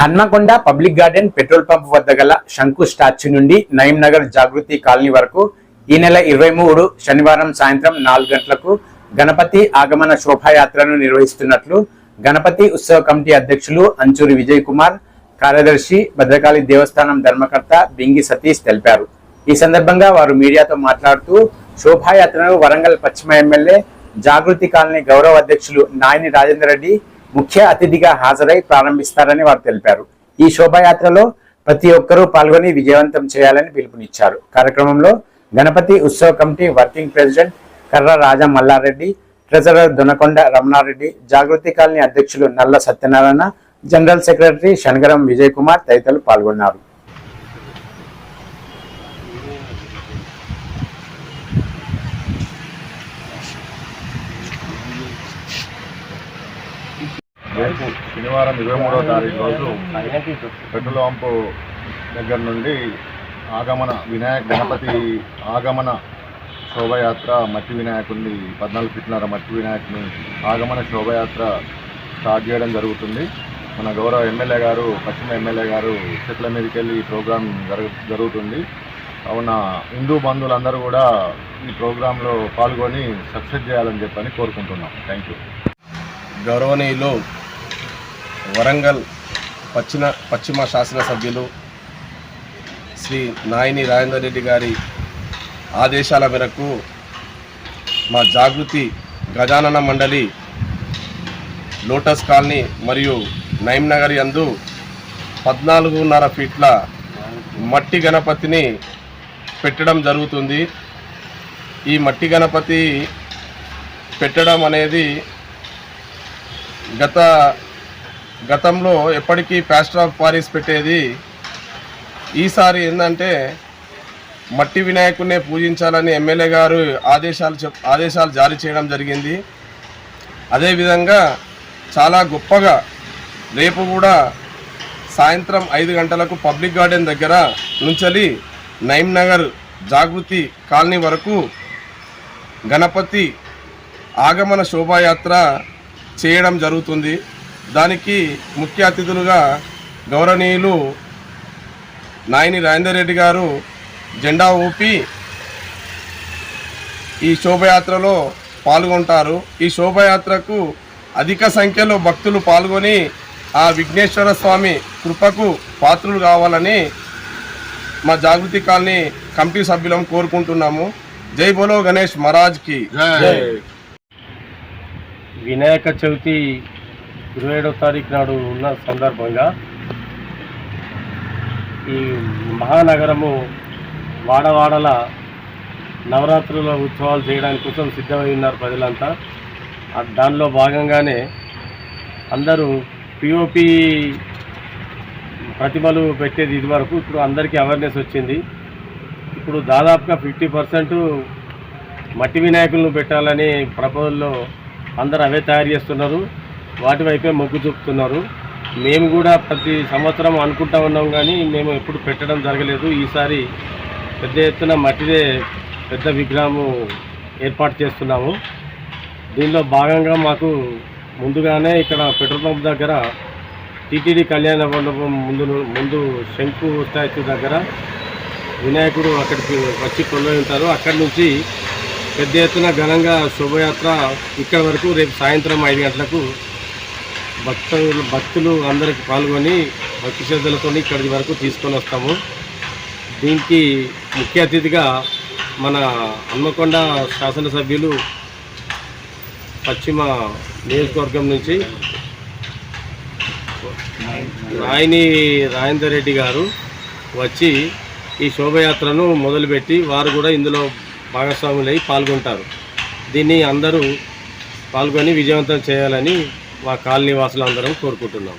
Hanamkonda public garden petrol pump వద్ద గల శంకు స్టాచ్యూ నుండి నగర్ జాగృతి కాలనీ వరకు ఈ నెల ఇరవై మూడు శనివారం సాయంత్రం నాలుగు గంటలకు గణపతి ఆగమన శోభాయాత్రను నిర్వహిస్తున్నట్లు గణపతి ఉత్సవ కమిటీ అధ్యక్షులు అంచూరి విజయ్ కుమార్ కార్యదర్శి భద్రకాళి దేవస్థానం ధర్మకర్త బింగి సతీష్ తెలిపారు. ఈ సందర్భంగా వారు మీడియాతో మాట్లాడుతూ శోభాయాత్రను వరంగల్ పశ్చిమ ఎమ్మెల్యే జాగృతి కాలనీ గౌరవ అధ్యక్షులు నాయని రాజేందర్ రెడ్డి ముఖ్య అతిథిగా హాజరై ప్రారంభిస్తారని వారు తెలిపారు. ఈ శోభాయాత్రలో ప్రతి ఒక్కరూ పాల్గొని విజయవంతం చేయాలని పిలుపునిచ్చారు. కార్యక్రమంలో గణపతి ఉత్సవ committee working president Karra Raja Mallareddy treasurer Donakonda Ramanareddy Jagruthi colony అధ్యక్షులు నల్ల సత్యనారాయణ జనరల్ సెక్రటరీ శనగరం విజయ్ కుమార్ తదితరులు పాల్గొన్నారు రేపు శనివారం ఇరవై మూడవ తారీఖు రోజు పెట్రోల్ పంపు దగ్గర నుండి ఆగమన వినాయక గణపతి ఆగమన శోభయాత్ర మట్టి వినాయకుడిని పద్నాలుగు ఫిట్నర మట్టి వినాయకుని ఆగమన శోభయాత్ర స్టార్ట్ చేయడం జరుగుతుంది. మన గౌరవ ఎమ్మెల్యే గారు పశ్చిమ ఎమ్మెల్యే గారు చెట్ల మీదకి వెళ్ళి ఈ ప్రోగ్రాం జరుగు జరుగుతుంది. కావున హిందూ బంధువులందరూ కూడా ఈ ప్రోగ్రాంలో పాల్గొని సక్సెస్ చేయాలని చెప్పని కోరుకుంటున్నాం. థ్యాంక్ యూ గౌరవనీయులు వరంగల్ పశ్చిమ పశ్చిమ శాసనసభ్యులు శ్రీ నాయని రాజేందర్ రెడ్డి గారి ఆదేశాల మేరకు మా జాగృతి గజానన మండలి లోటస్ కాలనీ మరియు నైమ్ నగర్ యందు పద్నాలుగున్నర ఫీట్ల మట్టి గణపతిని పెట్టడం జరుగుతుంది. ఈ మట్టి గణపతి పెట్టడం అనేది గత గతంలో ఎప్పటికీ ప్యాస్టర్ ఆఫ్ పారిస్ పెట్టేది ఈసారి ఏంటంటే మట్టి వినాయకుడినే పూజించాలని ఎమ్మెల్యే గారు ఆదేశాలు చెప్ ఆదేశాలు జారీ చేయడం జరిగింది. అదేవిధంగా చాలా గొప్పగా రేపు కూడా సాయంత్రం ఐదు గంటలకు పబ్లిక్ గార్డెన్ దగ్గర నుంచలి నైమ్ నగర్ జాగృతి కాలనీ వరకు గణపతి ఆగమన శోభాయాత్ర చేయడం జరుగుతుంది. దానికి ముఖ్య అతిథులుగా గౌరవనీయులు నాయని రాజేందర్ రెడ్డి గారు జెండా ఊపి ఈ శోభయాత్రలో పాల్గొంటారు. ఈ శోభయాత్రకు అధిక సంఖ్యలో భక్తులు పాల్గొని ఆ విఘ్నేశ్వర స్వామి కృపకు పాత్రులు కావాలని మా జాగృతి కాలనీ కమిటీ సభ్యులం కోరుకుంటున్నాము. జై బోలో గణేష్ మహారాజ్కి జై. వినాయక చవితి ఇరవై ఏడవ తారీఖు నాడు ఉన్న సందర్భంగా ఈ మహానగరము వాడవాడల నవరాత్రుల ఉత్సవాలు చేయడానికి కోసం సిద్ధమై ఉన్నారు ప్రజలంతా. దానిలో భాగంగానే అందరూ పిఓపి ప్రతిమలు పెట్టేది ఇది వరకు ఇప్పుడు అందరికీ అవేర్నెస్ వచ్చింది. ఇప్పుడు దాదాపుగా ఫిఫ్టీ పర్సెంట్ మట్టి వినాయకులను పెట్టాలని ప్రపోజల్లో అందరూ అవే తయారు చేస్తున్నారు. వాటి వైపే మొగ్గు చూపుతున్నారు. మేము కూడా ప్రతి సంవత్సరం అనుకుంటా ఉన్నాం కానీ మేము ఎప్పుడు పెట్టడం జరగలేదు. ఈసారి పెద్ద ఎత్తున మట్టిదే పెద్ద విగ్రహము ఏర్పాటు చేస్తున్నాము. దీనిలో భాగంగా మాకు ముందుగానే ఇక్కడ పెట్రోల్ పంప్ దగ్గర టీటీడీ కళ్యాణ మండపం ముందు ముందు శంకు స్టాచ్యూ దగ్గర వినాయకుడు అక్కడికి వచ్చి కొలువై ఉంటారు. అక్కడి నుంచి పెద్ద ఎత్తున ఘనంగా శోభయాత్ర ఇక్కడ వరకు రేపు సాయంత్రం ఐదు గంటలకు భక్తులు భక్తులు అందరికి పాల్గొని భక్తి శ్రద్ధలతో ఇక్కడి వరకు తీసుకొని వస్తాము. దీనికి ముఖ్య అతిథిగా మన హన్మకొండ శాసనసభ్యులు పశ్చిమ నియోజకవర్గం నుంచి రాయిని రాజేందర్ రెడ్డి గారు వచ్చి ఈ శోభయాత్రను మొదలుపెట్టి వారు కూడా ఇందులో భాగస్వాములై పాల్గొంటారు. దీన్ని అందరూ పాల్గొని విజయవంతం చేయాలని మా కాలనీ వాసులందరం కోరుకుంటున్నాం.